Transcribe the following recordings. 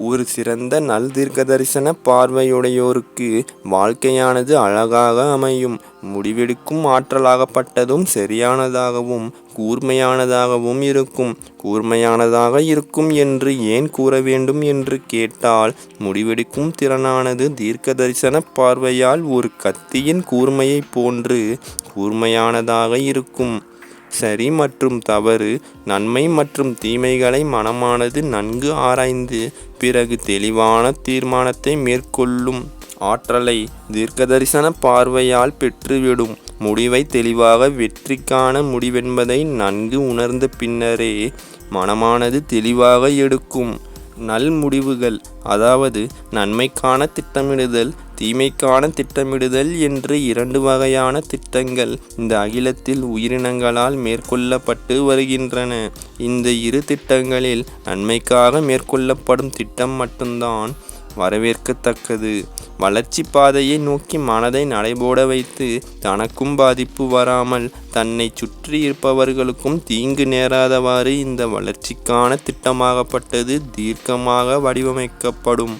ஒரு சிறந்த நல் தீர்க்கதரிசன பார்வையுடையோருக்கு வாழ்க்கையானது அழகாக அமையும். முடிவெடுக்கும் ஆற்றலாகப்பட்டதும் சரியானதாகவும் கூர்மையானதாகவும் இருக்கும். கூர்மையானதாக இருக்கும் என்று ஏன் கூற வேண்டும் என்று கேட்டால் முடிவெடுக்கும் திறனானது தீர்க்க தரிசன பார்வையால் ஒரு கத்தியின் கூர்மையைப் போன்று கூர்மையானதாக இருக்கும். சரி மற்றும் தவறு நன்மை மற்றும் தீமைகளை மனமானது நன்கு ஆராய்ந்து பிறகு தெளிவான தீர்மானத்தை மேற்கொள்ளும் ஆற்றலை தீர்க்கதரிசன பார்வையால் பெற்றுவிடும். முடிவை தெளிவாக வெற்றிக்கான முடிவென்பதை நன்கு உணர்ந்த பின்னரே மனமானது தெளிவாக எடுக்கும். நல் முடிவுகள் அதாவது நன்மைக்கான திட்டமிடுதல் தீமைக்கான திட்டமிடுதல் என்று இரண்டு வகையான திட்டங்கள் இந்த அகிலத்தில் உயிரினங்களால் மேற்கொள்ளப்பட்டு வருகின்றன. இந்த இரு திட்டங்களில் நன்மைக்காக மேற்கொள்ளப்படும் திட்டம் மட்டும்தான் வரவேற்கத்தக்கது. வளர்ச்சி பாதையை நோக்கி மனதை நடைபோட வைத்து தனக்கும் பாதிப்பு வராமல் தன்னைச் சுற்றியிருப்பவர்களுக்கும் தீங்கு நேராதவாறு இந்த வளர்ச்சிக்கான திட்டமாகப்பட்டது தீர்க்கமாக வடிவமைக்கப்படும்.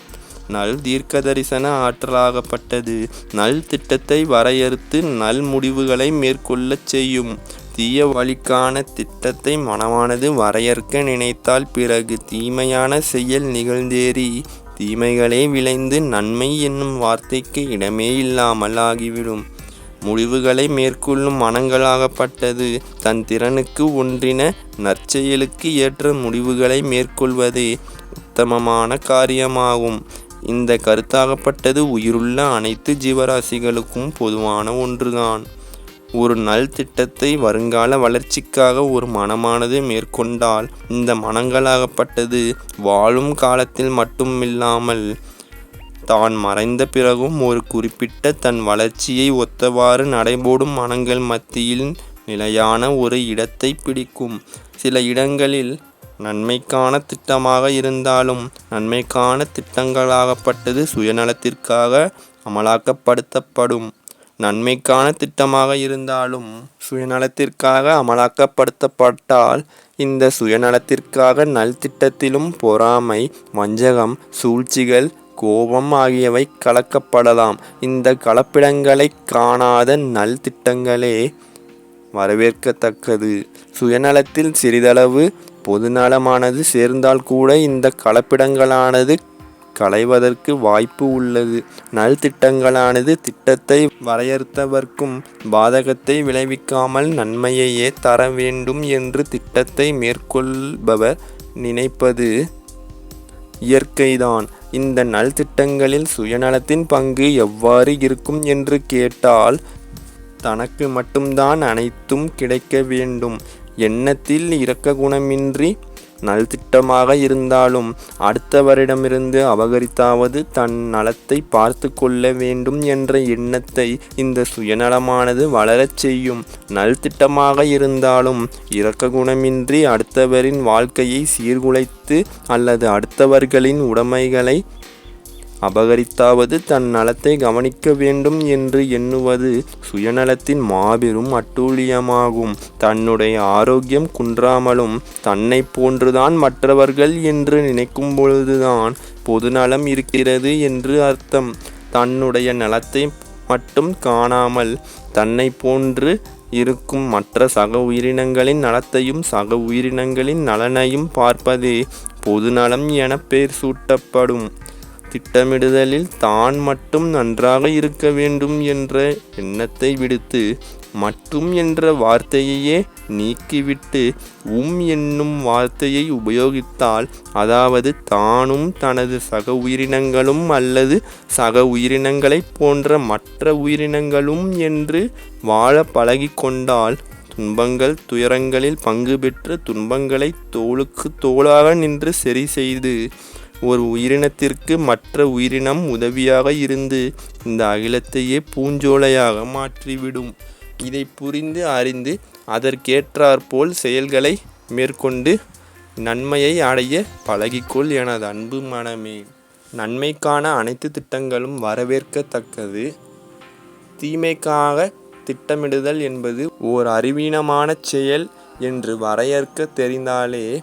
நல் தீர்க்கதரிசன ஆற்றலாகப்பட்டது நல் திட்டத்தை வரையறுத்து நல் முடிவுகளை மேற்கொள்ளச் செய்யும். தீய வழிக்கான திட்டத்தை மனமானது வரையறுக்க நினைத்தால் பிறகு தீமையான செயல் நிகழ்ந்தேறி தீமைகளே விளைந்து நன்மை என்னும் வார்த்தைக்கு இடமே இல்லாமல் ஆகிவிடும். முடிவுகளை மேற்கொள்ளும் மனங்களாகப்பட்டது தன் திறனுக்கு ஒன்றின நற்செயலுக்கு ஏற்ற முடிவுகளை மேற்கொள்வதே உத்தமமான காரியமாகும். இந்த கருத்தாகப்பட்டது உயிருள்ள அனைத்து ஜீவராசிகளுக்கும் பொதுவான ஒன்றுதான். ஒரு நல் திட்டத்தை வருங்கால வளர்ச்சிக்காக ஒரு மனமானது மேற்கொண்டால் இந்த மனங்களாகப்பட்டது வாழும் காலத்தில் மட்டுமில்லாமல் தான் மறைந்த பிறகும் ஒரு குறிப்பிட்ட தன் வளர்ச்சியை ஒத்தவாறு நடைபோடும் மனங்கள் மத்தியில் நிலையான ஒரு இடத்தை பிடிக்கும். சில இடங்களில் நன்மைக்கான திட்டமாக இருந்தாலும் நன்மைக்கான திட்டங்களாகப்பட்டது சுயநலத்திற்காக அமலாக்கப்படுத்தப்படும். நன்மைக்கான திட்டமாக இருந்தாலும் சுயநலத்திற்காக அமலாக்கப்படுத்தப்பட்டால் இந்த சுயநலத்திற்காக நல் திட்டத்திலும் பொறாமை வஞ்சகம் சூழ்ச்சிகள் கோபம் ஆகியவை கலக்கப்படலாம். இந்த கலப்பிடங்களை காணாத நல் திட்டங்களே வரவேற்கத்தக்கது. சுயநலத்தில் சிறிதளவு பொதுநலமானது சேர்ந்தால் கூட இந்த கலப்பிடங்களானது கலைவதற்கு வாய்ப்பு உள்ளது. நல்திட்டங்களானது திட்டத்தை வரையறுத்தவர்க்கும் பாதகத்தை விளைவிக்காமல் நன்மையையே தர வேண்டும் என்று திட்டத்தை மேற்கொள்பவர் நினைப்பது இயற்கைதான். இந்த நல்திட்டங்களில் சுயநலத்தின் பங்கு எவ்வாறு இருக்கும் என்று கேட்டால் தனக்கு மட்டும்தான் அனைத்தும் கிடைக்க வேண்டும் எண்ணத்தில் இரக்க குணமின்றி நல்திட்டமாக இருந்தாலும் அடுத்தவரிடமிருந்து அபகரித்தாவது தன் நலத்தை பார்த்து கொள்ள வேண்டும் என்ற எண்ணத்தை இந்த சுயநலமானது வளரச் செய்யும். நல்திட்டமாக இருந்தாலும் இரக்க குணமின்றி அடுத்தவரின் வாழ்க்கையை சீர்குலைத்து அல்லது அடுத்தவர்களின் உடைமைகளை அபகரித்தாவது தன் நலத்தை கவனிக்க வேண்டும் என்று எண்ணுவது சுயநலத்தின் மாபெரும் அட்டூழியமாகும். தன்னுடைய ஆரோக்கியம் குன்றாமலும் தன்னைப் போன்றுதான் மற்றவர்கள் என்று நினைக்கும் பொழுதுதான் பொதுநலம் இருக்கிறது என்று அர்த்தம். தன்னுடைய நலத்தை மட்டும் காணாமல் தன்னை போன்று இருக்கும் மற்ற சக உயிரினங்களின் நலத்தையும் சக உயிரினங்களின் நலனையும் பார்ப்பதே பொதுநலம் என பெயர் சூட்டப்படும். திட்டமிடுதலில் தான் மட்டும் நன்றாக இருக்க வேண்டும் என்ற எண்ணத்தை விடுத்து மட்டும் என்ற வார்த்தையையே நீக்கிவிட்டு உம் என்னும் வார்த்தையை உபயோகித்தால் அதாவது தானும் தனது சக உயிரினங்களும் அல்லது சக உயிரினங்களைப் போன்ற மற்ற உயிரினங்களும் என்று வாழ பழகிக்கொண்டால் துன்பங்கள் துயரங்களில் பங்கு பெற்று துன்பங்களை தோளுக்கு தோளாக நின்று சரி செய்து ஒரு உயிரினத்திற்கு மற்ற உயிரினம் உதவியாக இருந்து இந்த அகிலத்தையே பூஞ்சோலையாக மாற்றிவிடும். இதை புரிந்து அறிந்து அதற்கேற்றாற்போல் செயல்களை மேற்கொண்டு நன்மையை அடைய பழகிக்கொள் எனது அன்பு மனமே. நன்மைக்கான அனைத்து திட்டங்களும் வரவேற்கத்தக்கது. தீமைக்காக திட்டமிடுதல் என்பது ஓர் அறிவீனமான செயல் என்று வரையறுக்க தெரிந்தாலே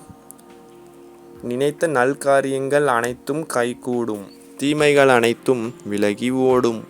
நினைத்த நல்காரியங்கள் அனைத்தும் கைகூடும். தீமைகள் அனைத்தும் விலகி ஓடும்.